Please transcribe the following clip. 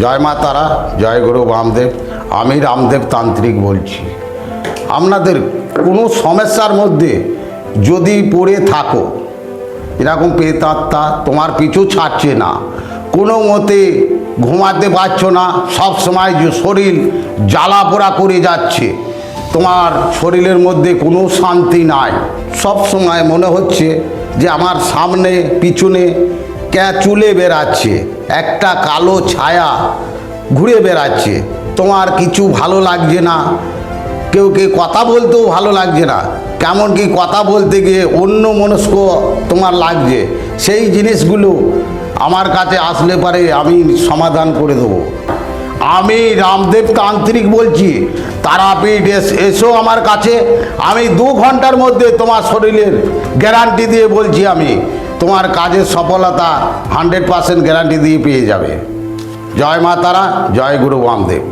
জয় মা তারা, জয় গুরু বামদেব। আমি রামদেব তান্ত্রিক বলছি। আপনাদের কোনো সমস্যার মধ্যে যদি পড়ে থাকো, এরকম পেতাত্তা তোমার পিছু ছাড়ছে না। কোনো মতে ঘুমাতে পারছ না, সব সময় যে শরীর জ্বালা পোড়া করে যাচ্ছে, তোমার শরীরের মধ্যে কোনো শান্তি নাই। সব সময় মনে হচ্ছে যে আমার সামনে, পিছনে চুলে বেড়াচ্ছে? একটা কালো ছায়া ঘুরে বেড়াচ্ছে। তোমার কিছু ভালো লাগছে না? কেউ কে কথা বলতেও ভালো লাগছে না? কেমন কি কথা বলতে গিয়ে অন্য মনস্ক তোমার লাগছে? সেই জিনিসগুলো আমার কাছে আসলে পারে আমি সমাধান করে দেবো। আমি রামদেব তান্ত্রিক বলছি, তারাপীঠ এস- আমার কাছে। আমি দু ঘণ্টার মধ্যে তোমার শরীরের গ্যারান্টি দিয়ে বলছি আমি। তোমার কাজের সফলতা হান্ড্রেড পার্সেন্ট গ্যারান্টি দিয়ে পেয়ে যাবে। জয় মা তারা, জয় গুরু বামদেব